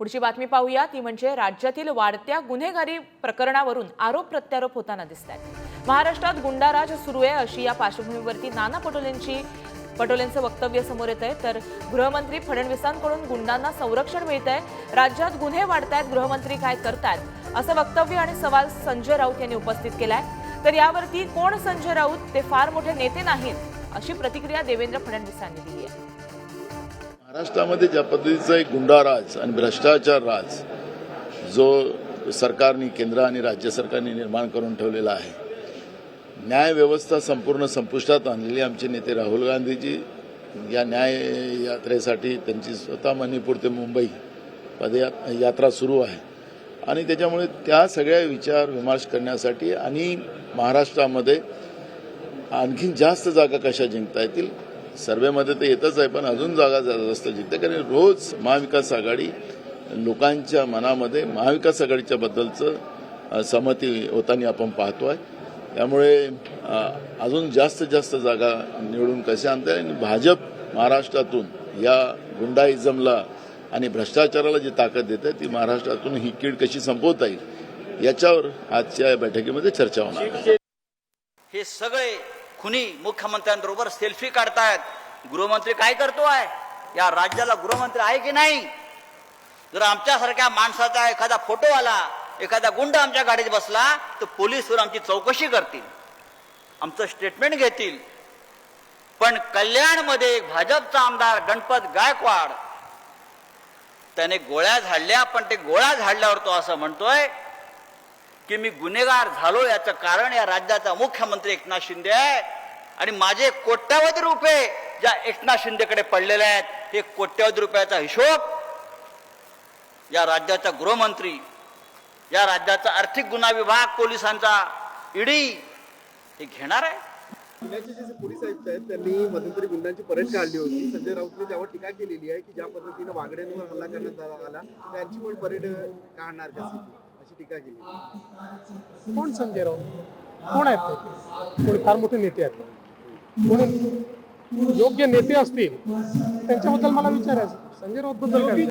पुढची बातमी पाहूया. ती म्हणजे राज्यातील वाढत्या गुन्हेगारी प्रकरणावरून आरोप प्रत्यारोप होताना दिसत आहेत महाराष्ट्रात गुंडाराज सुरू आहे अशी या पार्श्वभूमीवरती नाना पटोलेंची पटोलेंचं वक्तव्य समोर येत आहे तर गृहमंत्री फडणवीसांकडून गुंडांना संरक्षण मिळत आहे राज्यात गुन्हे वाढत आहेत गृहमंत्री काय करतात असं वक्तव्य आणि सवाल संजय राऊत यांनी उपस्थित केलाय. तर यावरती कोण संजय राऊत? ते फार मोठे नेते नाहीत अशी प्रतिक्रिया देवेंद्र फडणवीसांनी दिली आहे. महाराष्ट्रामध्ये ज्या पद्धतीचा एक गुंडाराज आणि भ्रष्टाचार राज जो सरकारने केंद्र आणि राज्य सरकारने निर्माण करून ठेवलेला आहे न्यायव्यवस्था संपूर्ण संपुष्टात आणलेली आमचे नेते राहुल गांधीजी या न्याय यात्रेसाठी त्यांची स्वतः मणिपूर ते मुंबई पदया यात्रा सुरू आहे. आणि त्याच्यामुळे त्या सगळ्या विचार विमर्श करण्यासाठी आणि महाराष्ट्रामध्ये आणखीन जास्त जागा कशा जिंकता येतील सर्वेमध्ये तर येतच आहे पण अजून जागा जा- जास्त जिंकते कारण रोज महाविकास आघाडी लोकांच्या मनामध्ये महाविकास आघाडीच्या बद्दलचं सहमती होताना आपण पाहतोय. त्यामुळे अजून जास्त जास्त जागा निवडून कशा आणता आणि भाजप महाराष्ट्रातून या गुंडाइझमला आणि भ्रष्टाचाराला जी ताकद देते ती महाराष्ट्रातून ही कीड कशी संपवता येईल? याच्यावर आजच्या या बैठकीमध्ये चर्चा होणार हे सगळे खुनी मुख्यमंत्र्यांबरोबर सेल्फी काढतायत. गृहमंत्री काय करतो आहे? या राज्याला गृहमंत्री आहे की नाही? जर आमच्यासारख्या माणसाचा एखादा फोटो आला एखादा गुंड आमच्या गाडीत बसला तर पोलीसवर आमची चौकशी करतील. आमचं स्टेटमेंट घेतील. पण कल्याणमध्ये एक भाजपचा आमदार गणपत गायकवाड त्याने गोळ्या झाडल्या पण ते गोळ्या झाडल्यावर तो असं म्हणतोय की मी गुन्हेगार झालो याचं कारण या राज्याचा मुख्यमंत्री एकनाथ शिंदे आहे आणि माझे कोट्यावधी रुपये ज्या एकनाथ शिंदेकडे पडलेले आहेत हे कोट्यावधी रुपयाचा हिशोब या राज्याचा गृहमंत्री या राज्याचा आर्थिक गुन्हा विभाग पोलिसांचा ईडी हे घेणार आहे. पुण्याचे जे पोलीस आयुक्त आहेत त्यांनी मध्यंतरी गुंडांची परेड काढली होती. संजय राऊतने त्यावर टीका केलेली आहे की ज्या पद्धतीनं वागड्यांवर हल्ला करण्यात आला- त्यांची पण परेड काढणार का? अशी टीका केली. कोण संजय राऊत? कोण आहेत ते? कोणी फार मोठे नेते आहेत. म्हणून योग्य नेते असतील त्यांच्याबद्दल मला विचारायचं संजय राऊत बद्दल काय?